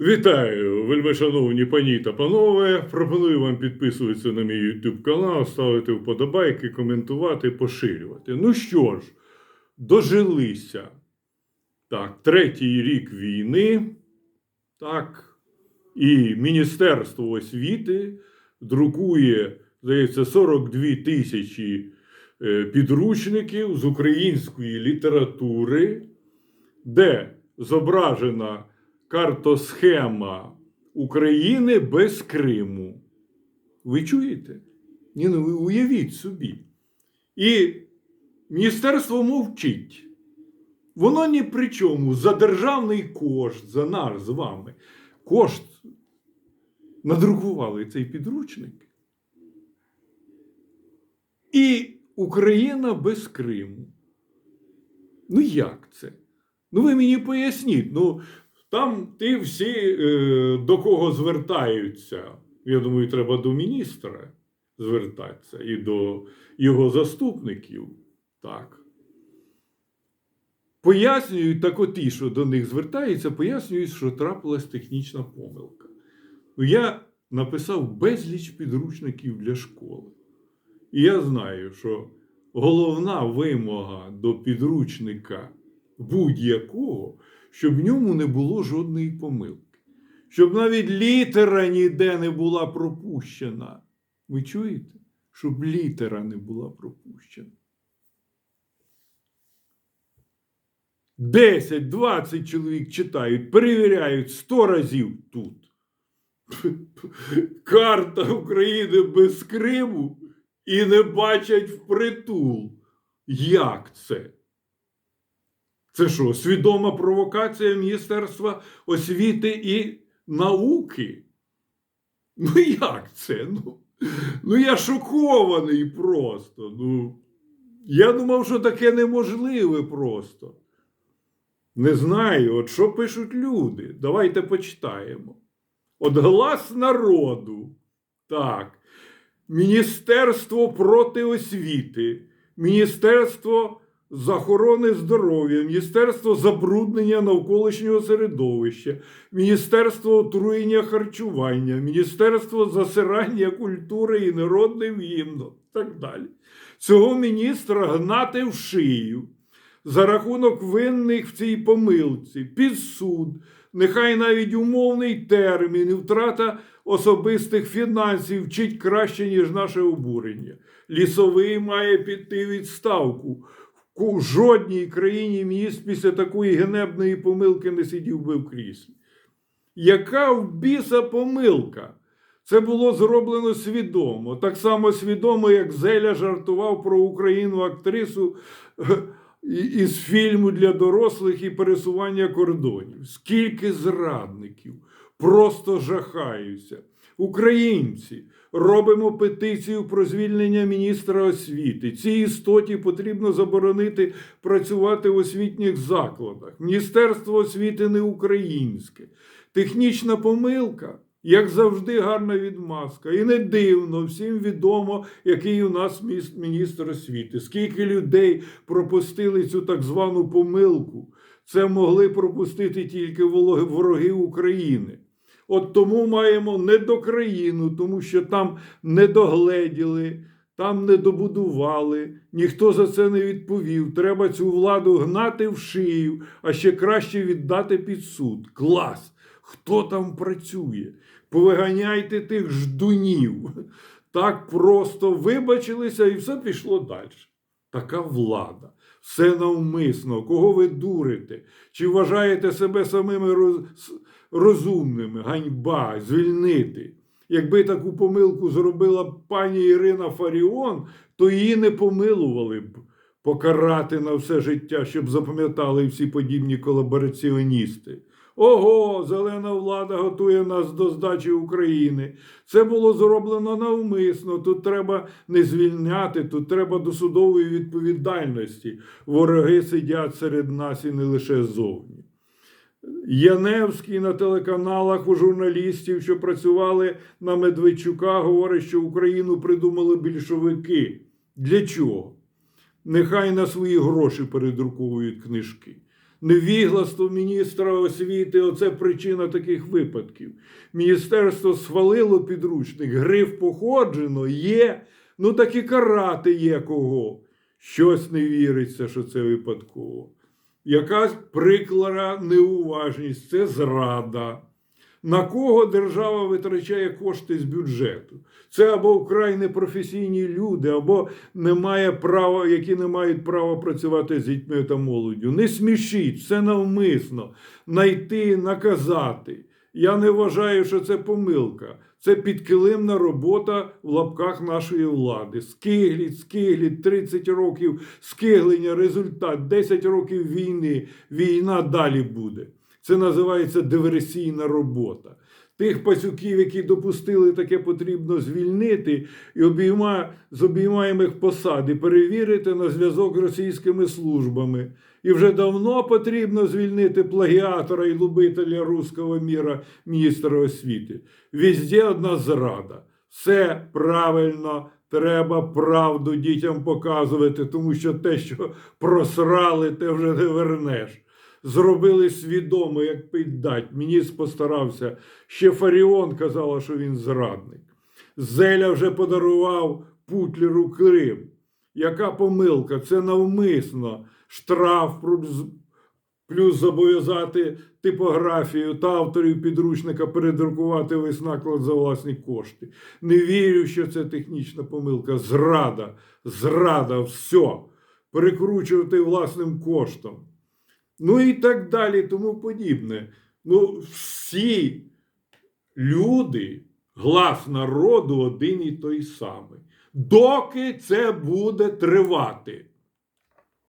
Вітаю, вельмишановні пані та панове. Пропоную вам підписуватися на мій YouTube канал, ставити вподобайки, коментувати, поширювати. Ну що ж, дожилися. Так, третій рік війни. Так, і Міністерство освіти друкує, здається, 42 тисячі е, підручників з української літератури, де зображена картосхема України без Криму. Ви чуєте? Ні, ну ви уявіть собі. І міністерство мовчить. Воно ні при чому. За державний кошт, за наш з вами кошт надрукували цей підручник. І Україна без Криму. Ну як це? Ну ви мені поясніть. Ну, там ті всі е, до кого звертаються. Я думаю, треба до міністра звертатися і до його заступників. Так. Пояснюють так оті, що до них звертаються, пояснюють, що трапилась технічна помилка. Ну, я написав безліч підручників для школи. І я знаю, що головна вимога до підручника будь-якого, щоб в ньому не було жодної помилки. Щоб навіть літера ніде не була пропущена. Ви чуєте? Щоб літера не була пропущена. 10-20 чоловік читають, перевіряють 100 разів тут. Карта України без Криму і не бачать впритул. Як це? Це що, свідома провокація Міністерства освіти і науки? Ну як це? Ну, ну я шокований просто. Ну, я думав, що таке неможливе просто. Не знаю, от що пишуть люди. Давайте почитаємо. От глас народу. Так. Міністерство проти освіти, Міністерство з охорони здоров'я, Міністерство забруднення навколишнього середовища, Міністерство отруєння харчування, Міністерство засирання культури і народним гімном. Так далі. Цього міністра гнати в шию за рахунок винних в цій помилці, під суд, нехай навіть умовний термін і втрата особистих фінансів вчить краще, ніж наше обурення. Лісовий має піти відставку. В жодній країні міністр після такої генебної помилки не сидів би в кріслі. Яка в біса помилка? Це було зроблено свідомо. Так само свідомо, як Зеля жартував про Україну актрису із фільму для дорослих і пересування кордонів. Скільки зрадників, просто жахаюся. Українці, робимо петицію про звільнення міністра освіти. Цій істоті потрібно заборонити працювати в освітніх закладах. Міністерство освіти не українське. Технічна помилка. Як завжди, гарна відмазка. І не дивно, всім відомо, який у нас міністр освіти. Скільки людей пропустили цю так звану помилку. Це могли пропустити тільки вороги України. От тому маємо недокраїну, тому що там не догледіли, там не добудували, ніхто за це не відповів. Треба цю владу гнати в шию, а ще краще віддати під суд. Клас! Хто там працює? Повиганяйте тих ждунів. Так просто вибачилися і все пішло далі. Така влада. Все навмисно, кого ви дурите? Чи вважаєте себе самими роз... розумними? Ганьба, звільнити. Якби таку помилку зробила пані Ірина Фаріон, то її не помилували б покарати на все життя, щоб запам'ятали всі подібні колабораціоністи. Ого, зелена влада готує нас до здачі України. Це було зроблено навмисно. Тут треба не звільняти, тут треба до судової відповідальності. Вороги сидять серед нас і не лише ззовні. Яневський на телеканалах у журналістів, що працювали на Медведчука, говорить, що Україну придумали більшовики. Для чого? Нехай на свої гроші передруковують книжки. Невігластво міністра освіти оце причина таких випадків. Міністерство схвалило підручник, гриф походжено, є, ну так і карати є кого. Щось не віриться, що це випадково. Якась приклара неуважність це зрада. На кого держава витрачає кошти з бюджету? Це або вкрай непрофесійні люди, або немає права, які не мають права працювати з дітьми та молоддю. Не смішіть, це навмисно. Найти, наказати. Я не вважаю, що це помилка. Це підкилимна робота в лапках нашої влади. Скигліть, скигліть, 30 років скиглення, результат, 10 років війни. Війна далі буде. Це називається диверсійна робота. Тих пасюків, які допустили таке, потрібно звільнити і обійма, з обіймаємих посад і перевірити на зв'язок російськими службами. І вже давно потрібно звільнити плагіатора і любителя руського міра міністра освіти. Везде одна зрада. Все правильно, треба правду дітям показувати, тому що те, що просрали, те вже не вернеш зробили свідомо, як пить дать. Міністр постарався. Ще Фаріон казала, що він зрадник. Зеля вже подарував Путлеру Крим. Яка помилка? Це навмисно. Штраф плюс зобов'язати типографію та авторів підручника передрукувати весь наклад за власні кошти. Не вірю, що це технічна помилка. Зрада, зрада, все. Перекручувати власним коштом. Ну і так далі, тому подібне. Ну, всі люди, глас народу один і той самий. Доки це буде тривати.